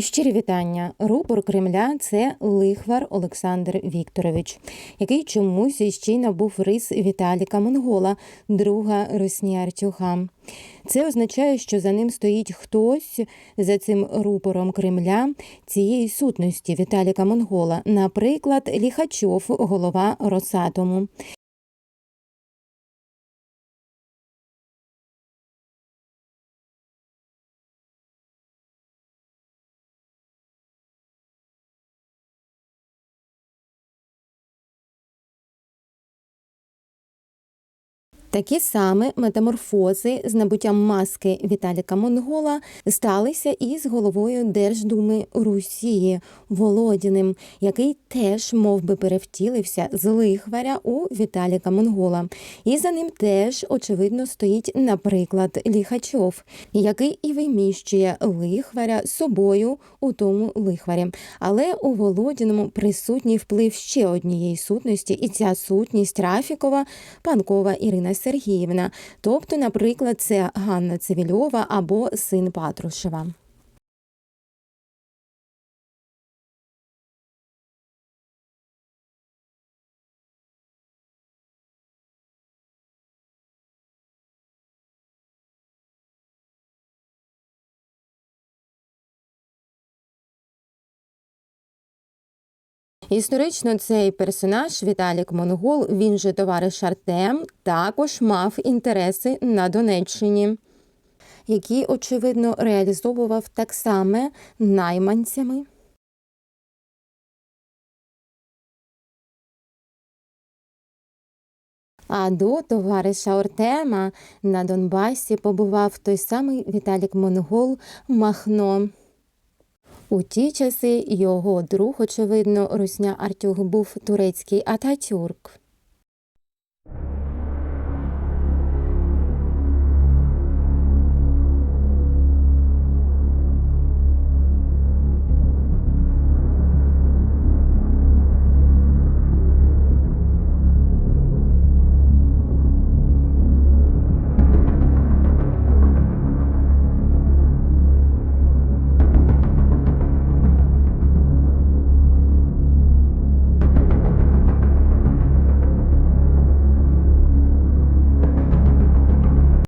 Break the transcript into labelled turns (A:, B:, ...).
A: Щирі вітання. Рупор Кремля це лихвар Олександр Вікторович, який чомусь іще й набув рис Віталіка Монгола, друга Росні Артюга. Це означає, що за ним стоїть хтось за цим рупором Кремля цієї сутності Віталіка Монгола, наприклад, Ліхачов, голова Росатому. Такі саме метаморфози з набуттям маски Віталіка Монгола сталися і з головою Держдуми Росії Володіним, який теж мов би, перевтілився з лихваря у Віталіка Монгола. І за ним теж очевидно стоїть, наприклад, Ліхачов, який і виміщує лихваря собою у тому лихварі. Але у Володіному присутній вплив ще однієї сутності, і ця сутність Рафікова, панкова Ірина Сергіївна. Тобто, наприклад, це Ганна Цивільова або син Патрушева. Історично цей персонаж Віталік Монгол, він же товариш Артем, також мав інтереси на Донеччині, які, очевидно, реалізовував так само найманцями. А до товариша Артема на Донбасі побував той самий Віталік Монгол Махно. У ті часи його друг, очевидно, Русня Артюг був турецький Ататюрк.